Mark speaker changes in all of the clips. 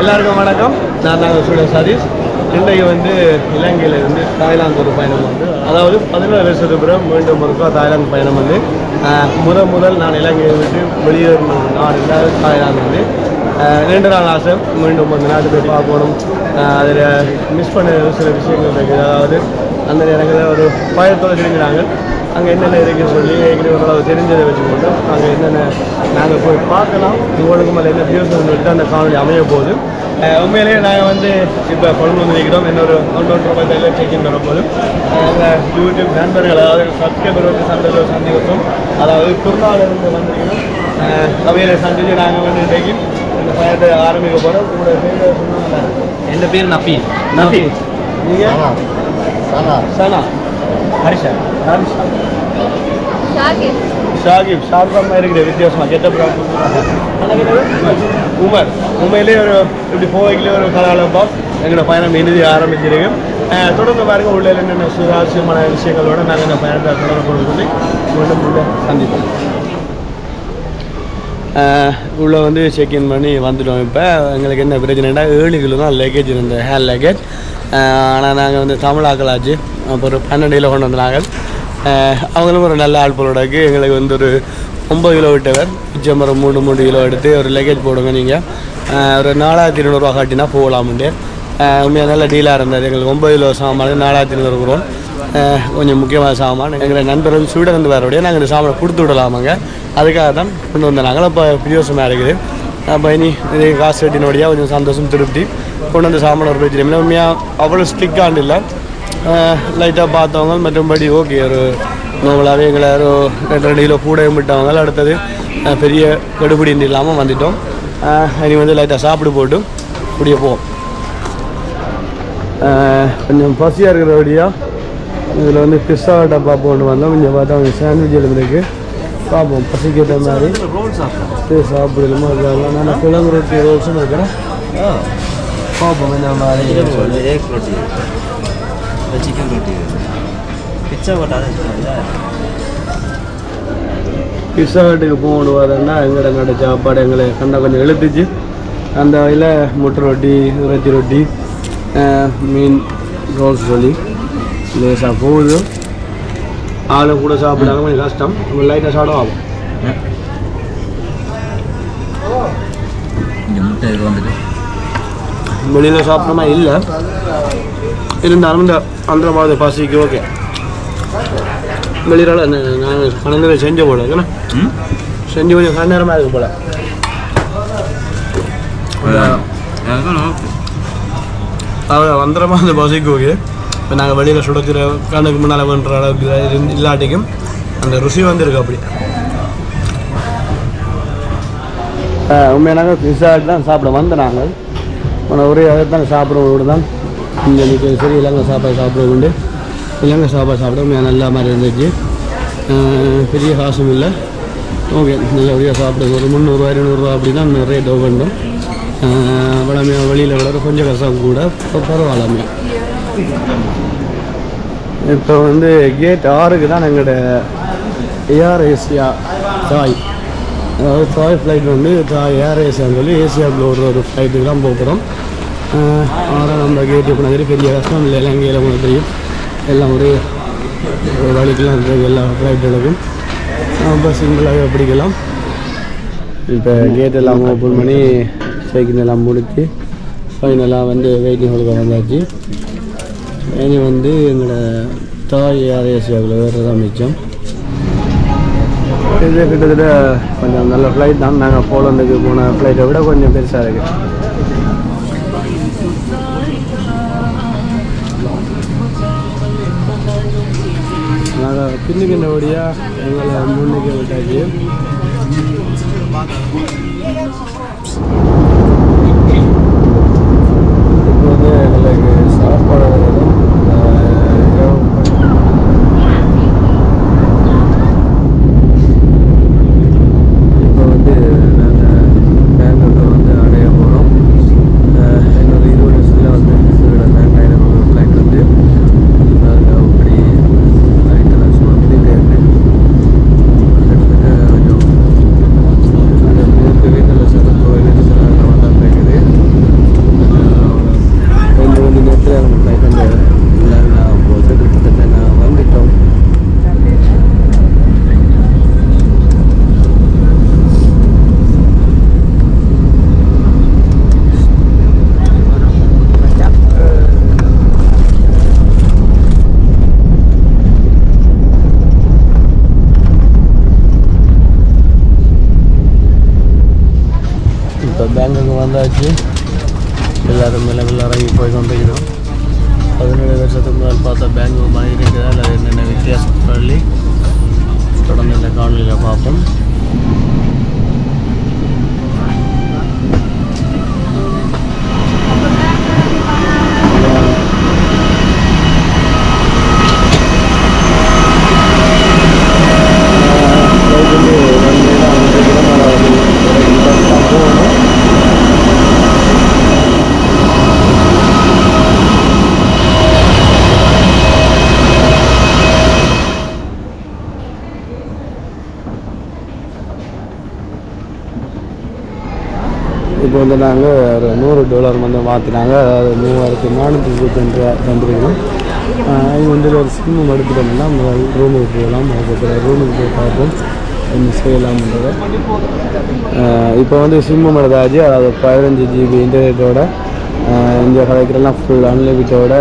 Speaker 1: எல்லாருக்கும் வணக்கம். நான் நாங்கள் ஸ்டூடெண்ட் சதீஷ். இன்றைக்கு வந்து இலங்கையில் இருந்து தாய்லாந்து ஒரு பயணம் வந்து அதாவது பதினேழு வருஷத்துக்கு பிறகு மீண்டும் ஒருக்கா தாய்லாந்து பயணம் வந்து முதல் முதல் நான் இலங்கையை விட்டு வெளியேறும் நாடு இல்லாத தாய்லாந்து வந்து. நீண்ட ரெண்டு நாள் ஆசை. மீண்டும் அந்த நாட்டு போய் பார்க்கணும் அதில் மிஸ் பண்ண சில விஷயங்கள் இருக்குது. அதாவது அந்த நேரங்களில் ஒரு பயத்தோடு தெரிஞ்சுனாங்க அங்கே என்னென்ன இருக்குன்னு சொல்லி ஏற்கனவே ஓரளவு தெரிஞ்சதை வச்சுக்கொண்டு அங்கே என்னென்ன நாங்கள் போய் பார்க்கலாம். உங்களுக்கு மேலே என்ன வியூஸ் சொல்லிட்டு அந்த காணொலி அமைய போகுது. அஹ் உண்மையிலேயே நாங்கள் வந்து இப்போ கொழும்பு வந்து நிற்கிறோம் இன்னொரு ஒன்று ஒன்று ரூபாய் தைல செக்இன் வரும்போது எங்கள் யூடியூப் நண்பர்கள் அதாவது சப்ஸ்கிரைபர் வந்து சந்தையில் சந்திக்கிறோம் அதாவது குருநாளிலிருந்து வந்திருக்கணும் அவையில சந்திச்சு நாங்கள் வந்து இன்றைக்கு இந்த பயணத்தை ஆரம்பிக்க போகிறோம் உங்களோட பேர் சொன்னாங்க?
Speaker 2: என் பேர்? நபி
Speaker 1: நபி நீங்கள்
Speaker 3: sana
Speaker 1: சனா.
Speaker 2: ஹரிஷா.
Speaker 1: ஹரிஷா ஷாகிப் ஷார்பமாக இருக்கிற வித்தியாசமாக கெட்ட உமர். உண்மையிலேயே ஒரு இப்படி போவைக்கிலே ஒரு கலாலப்பா எங்களோட பயணம் இறுதி ஆரம்பிச்சிருக்கு தொடர்ந்து பாருங்க உள்ள என்னென்ன சுவாரஸ்யமான விஷயங்களோட நாங்கள் இந்த பயணத்தை தொடர்பு கொண்டு சொல்லி மீண்டும் உள்ள சந்திப்போம். உள்ளே வந்து செக்இன் பண்ணி வந்துட்டோம் இப்போ. எங்களுக்கு என்ன பிரச்சனைனா ஏழு கிலோ தான் லக்கேஜ் இருந்த ஹேண்ட் லக்கேஜ் ஆனால் நாங்கள் வந்து தமிழாக்கலாச்சு அப்புறம் பன்னெண்டு கிலோ கொண்டு வந்தாங்க. அவங்களும் ஒரு நல்ல ஆள் போலோடக்கு எங்களுக்கு வந்து ஒரு ஒம்பது கிலோ விட்டவர். மிச்சம் மூணு மூணு கிலோ எடுத்து ஒரு லக்கேஜ் போடுங்க நீங்கள் ஒரு நாலாயிரத்தி இருநூறுவா காட்டினா போகலாமுண்டு உண்மையாக நல்ல டீலாக இருந்தார். எங்களுக்கு ஒம்பது கிலோ சாமான் நாலாயிரத்தி இருநூறு கொஞ்சம் முக்கியமான சாமான். எங்களை நண்பர்கள் ஸ்வீடன் வந்து வரவுடைய நாங்கள் இந்த சாமானை கொடுத்து விடலாமாங்க அதுக்காக தான் கொண்டு வந்தோம் நாங்களும் இப்போ பிரியோசமாக இருக்குது. அப்போ இனி இது காசு கட்டினோடையாக கொஞ்சம் சந்தோஷம் திருப்தி. கொண்டு வந்த சாமான் ஒரு பிரச்சனை இல்லை. உண்மையாக அவ்வளோ ஸ்ட்ரிக்டாண்டு இல்லை. லைட்டாக பார்த்தவங்க மற்றபடி ஓகே ஒரு நோவலாகவே எங்களை ஒரு ரெண்டு ரெண்டு கிலோ கூடையும் விட்டவங்க அடுத்தது பெரிய கெடுபிடி இல்லாமல் வந்துட்டோம். இனி வந்து லைட்டாக சாப்பிட்டு போட்டு குடிய போவோம். கொஞ்சம் பசியாக இருக்கிறபடியாக இதில் வந்து பிஸ்ஸா டப்பா போட்டு வந்தோம். இங்கே பார்த்தா அவங்க சாண்ட்விச் இருக்குது பார்ப்போம் பசிக்கிற மாதிரி. சரி சாப்பிடலாமா நான் கிழங்கு ரொட்டி ரோல்ஸும் இருக்கிறேன். பார்ப்போம் என்ன மாதிரி
Speaker 3: இப்போ சிக்கன் ரொட்டி பிச்சா கொட்டாதான்
Speaker 1: பிஸ்ஸா ஹட்டுக்கு போகணும் பார்த்தோம்னா எங்கட நட சாப்பாடு எங்களை கண்டா கொஞ்சம் எழுத்துச்சு அந்த வகையில் முட்டை ரொட்டி இறைச்சி ரொட்டி மீன் ரோல்ஸ் சொல்லி லேசாக போகுது. ஆளு கூட சாப்பிடாங்க கொஞ்சம் கஷ்டம். நம்ம லைட்டாக சாப்பிட ஆகும்.
Speaker 3: முட்டை வந்துட்டு?
Speaker 1: வெளியில் சாப்பிட்ற மாதிரி இல்லை. இருந்தாலும் இந்த அந்த மாதிரி பசிக்கு ஓகே வெளியில நாங்கள் கணந்தரை செஞ்ச போல இருக்குண்ணா செஞ்சு கொஞ்சம் கண்ணேரமாக இருக்கு போல. அவ்வளோ வந்தரமாக அந்த பசிக்கு ஓகே இப்போ நாங்கள் வெளியில் சுடக்கிற கண்ணுக்கு முன்னால் பண்ணுற அளவுக்கு இல்லாட்டிக்கும் அந்த ருசி வந்துருக்கு அப்படி. உண்மையாக நாங்கள் பிஸா தான் சாப்பிட வந்த நாங்கள் ஆனால் ஒரே அதை தான் தான். இங்கே நிற்க சரி இலங்கை சாப்பாடு சாப்பிட உண்டு. இலங்கை சாப்பாடு சாப்பிட நல்லா மாதிரி இருந்துச்சு. பெரிய காசும் இல்லை. ஓகே ஒரே சாப்பிடுங்க ஒரு முந்நூறுரூவா இருநூறுவா அப்படி தான் ரேட் வேண்டும். வளமையாக வெளியில் விட கொஞ்சம் கஷ்டம் கூட. இப்போ பரவாயில்லாமே இப்போ வந்து கேட் ஆறுக்கு தான் எங்களோட ஏஆர் ஏசியா சாய். அதாவது டாய் ஃப்ளைட் வந்து தாய் ஏர் ஏசியான்னு சொல்லி ஏசியாவில் ஒரு ஒரு ஃப்ளைட்டுக்கு தான் போகிறோம் ஆனால் நம்ம கேட்டு போனது பெரிய கஷ்டம் இல்லை இலங்கையில் உங்களுக்கு தெரியும். எல்லாம் ஒரே ஒரு வழிக்கெல்லாம் இருக்குது எல்லா ஃப்ளைட்டுகளுக்கும் ரொம்ப சிம்பிளாகவே பிடிக்கலாம். இப்போ கேட் எல்லாம் ஓப்பன் பண்ணி சைக்கிள் எல்லாம் முடித்து ஃபைனலாக வந்து வெயிட்டிங் ஹாலுக்கு வந்தாச்சு. இனி வந்து எங்களோட தாய் ஏர் ஏசியாவில் வேறு தான் மிச்சம். இது கிட்டத்தட்ட கொஞ்சம் நல்ல ஃப்ளைட் தான். நாங்கள் போலந்துக்கு போன ஃப்ளைட்டை விட கொஞ்சம் பெருசாக இருக்குது நாங்கள் பின்னுக்கின்ற வழியாக எங்களை முன்னுக்கு விட்டாச்சு இப்போ வந்து எங்களுக்கு சாப்பாடு வேணும். ஆஹ் இரவு இப்போ வந்து நாங்கள் பெங்களூர் வந்து அடைய போகிறோம் இன்னொரு இருபது நிமிஷத்தில் வந்து பேங்க் ஃப்ளைட் வந்து நாங்கள் அப்படி ஃப்ளைட்டெல்லாம் சும்மா பண்ணிட்டு கிட்டத்தட்ட கொஞ்சம் அந்த மேற்கு வீட்டில் சிறப்பு இப்போ பேங்குக்கு வந்தாச்சு. எல்லோரும் மேலே மேலே இறங்கி போய் கொண்டிருக்கிறோம். பதினேழு வருஷத்துக்கு முன்னால் பார்த்தா பெங்களூர் மாதிரி இருக்குது அதில் என்னென்ன வித்தியாசம் சொல்லி? தொடர்ந்து இந்த காணொலியில் பார்ப்போம். இப்போ வந்து நாங்கள் ஒரு நூறு டாலர் வந்து மாற்றினாங்க அதாவது மூவாயிரத்தி நானூற்றி இருபத்தஞ்சு ரூபா தந்துருக்கோம். இது வந்து ஒரு சிம்மம் எடுத்துட்டோம்னா முதல் ரூமுக்கு போகலாம். அதுக்கப்புறம் ரூமுக்கு போய் பார்ப்போம். என்ன செய்யலாம்ன்றதை இப்போ வந்து சிம்மம் எடுத்தாச்சு அதாவது பதினஞ்சு ஜிபி இன்டர்நெட்டோட இங்கே கலைக்கிறெல்லாம் ஃபுல் அன்லிமிட்டோட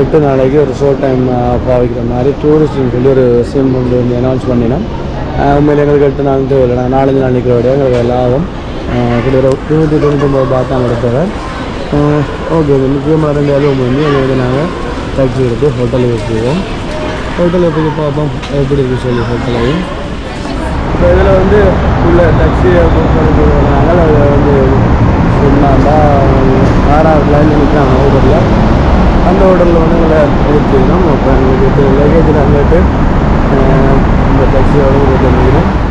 Speaker 1: எட்டு நாளைக்கு ஒரு ஷோ டைம் பாவிக்கிற மாதிரி டூரிஸ்ட்னு சொல்லி ஒரு சிம் வந்து அனௌன்ஸ் பண்ணினோம். உண்மையில் எங்களுக்கு எட்டு நாள் தேவை நாலஞ்சு நாளைக்கு விட எங்களுக்கு லாபம். கிட்டத்தட்ட இருநூற்றி தொண்ணூத்தொம்பது பாத் தான் எடுத்தவர் ஓகே இது முக்கியமாக ரெண்டு அளவு வந்து நாங்கள் டாக்ஸி எடுத்து ஹோட்டலுக்கு வச்சுருவோம் ஹோட்டலில் போய் பார்ப்போம் எப்படி இருக்குது சொல்லி ஹோட்டலையும் இப்போ இதில் வந்து உள்ள டாக்ஸியை புக் பண்ணி அதை வந்து சொன்னாண்டா ஆறாவது லைனில் நிற்கிறாங்க ஹோட்டலில் அந்த ஹோட்டலில் வந்து எங்களை எடுத்துக்கணும் அப்போ எங்களுக்கு லக்கேஜில் நாங்கள் இந்த டாக்ஸியோட போட்டு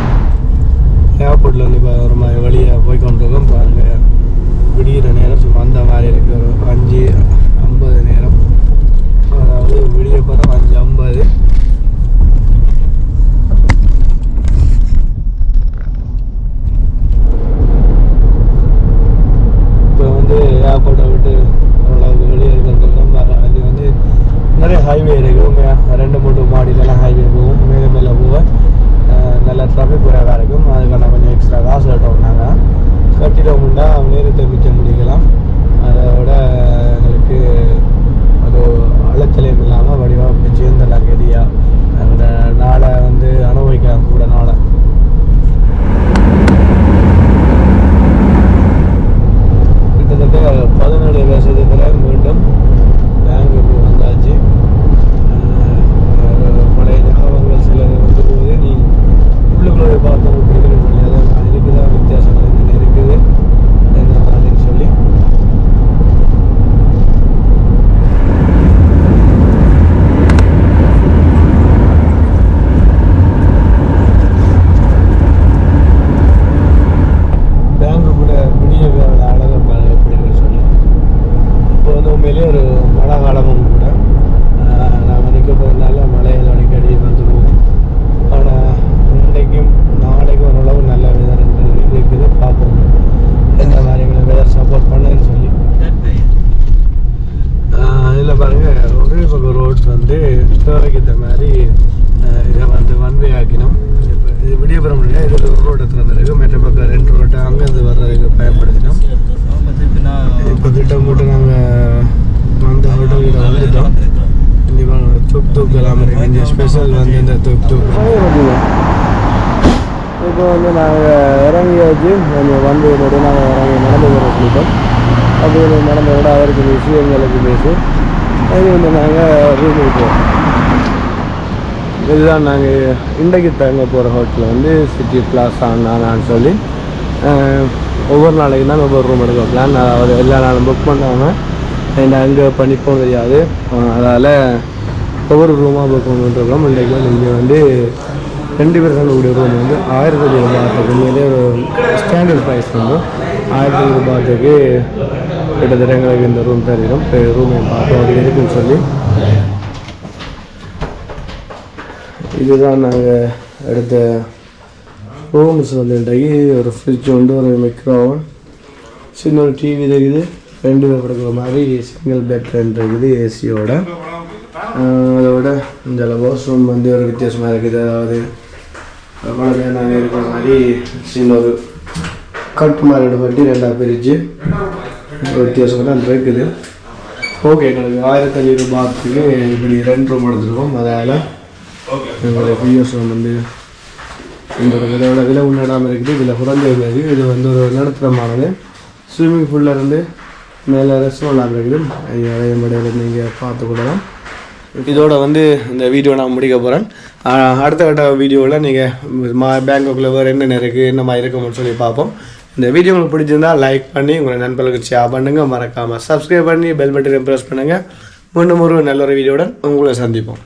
Speaker 1: பயன்படுத்தினோம். இப்போ திட்டமிட்டு நாங்கள் அந்த ஹோட்டலில் வந்துட்டோம். கண்டிப்பாக துக் தூக் எல்லாம் இங்கே ஸ்பெஷல் வந்து இந்த துக் தூக் இப்போ வந்து நாங்கள் இறங்கியாச்சு. கொஞ்சம் வந்து நாங்கள் இறங்கி நடந்து வர சொல்லிட்டோம் அது நடந்த விட அவருக்கு விஷயங்களுக்கு பேசி அது வந்து நாங்கள் ரூமுக்கு போவோம் இதுதான் நாங்கள் இன்றைக்கு தங்க போகிற ஹோட்டல் வந்து சிட்டி பிளாஸா நான் சொல்லி ஒவ்வொரு நாளைக்கு தான் ஒவ்வொரு ரூம் எடுக்க பிளான் அதாவது எல்லா நாளும் புக் பண்ணாமல் அண்ட் அங்கே பண்ணிப்போம் தெரியாது. அதனால் ஒவ்வொரு ரூமாக புக் பண்ணிட்டுருக்கோம் இன்றைக்கு வந்து இங்கே வந்து ரெண்டு பேர் கூடிய ரூம் வந்து. ஆயிரத்தி ஐநூறு ரூபாய்க்கு உண்மையிலே ஒரு ஸ்டாண்டர்ட் ப்ரைஸ் வந்து ஆயிரத்தி ஐநூறு ரூபாய்க்கு கிட்டத்தட்ட எங்களுக்கு இந்த ரூம் தருகிறோம். ரூமை பார்த்தோம் அது இருக்குன்னு சொல்லி. இதுதான் நாங்கள் எடுத்த வந்து இன்றைக்கு ஒரு ஃப்ரிட்ஜ் உண்டு ஒரு மைக்ரோவன் சின்ன ஒரு டிவி தெரியுது. ரெண்டு பேர் படுக்கிற மாதிரி சிங்கிள் பெட் ரெண்டு இருக்குது ஏசியோட அதோட இந்த வாஷ்ரூம் வந்து ஒரு வித்தியாசமாக இருக்குது. அதாவது குழந்தை நாங்கள் இருக்கிற மாதிரி சின்ன ஒரு கட்டு மாதிரி பட்டி ரெண்டாக பிரித்து ஒரு வித்தியாசம் தான் இருக்குது. ஓகே எங்களுக்கு ஆயிரத்தி ஐநூறு பாத்துக்கு இப்படி ரெண்டு ரூம் எடுத்துருக்கோம். அதால் எங்களுடைய பிஎஸ் ரூம் வந்து இந்த ஒரு விலையோட விலை உன்னடாமல் இருக்குது இதில் குறைஞ்ச இருக்குது இது வந்து ஒரு நடுத்தரமானது ஸ்விம்மிங் பூலில் இருந்து மேலே ரெஸ்டாரண்ட் இருக்குது. அது நீங்கள் பார்த்து கொள்ளலாம். இதோட வந்து இந்த வீடியோ நான் முடிக்க போகிறேன் அடுத்த கட்ட வீடியோவில் நீங்கள் மா பேங்காக்கில் வேறு என்னென்ன இருக்குது என்ன மாதிரி இருக்கும்னு சொல்லி பார்ப்போம். இந்த வீடியோ உங்களுக்கு பிடிச்சிருந்தா லைக் பண்ணி உங்களை நண்பர்களுக்கு ஷேர் பண்ணுங்கள் மறக்காமல் சப்ஸ்கிரைப் பண்ணி பெல் பட்டனை ப்ரெஸ் பண்ணுங்கள் மீண்டும் ஒரு நல்ல ஒரு வீடியோவுடன் உங்களை சந்திப்போம்.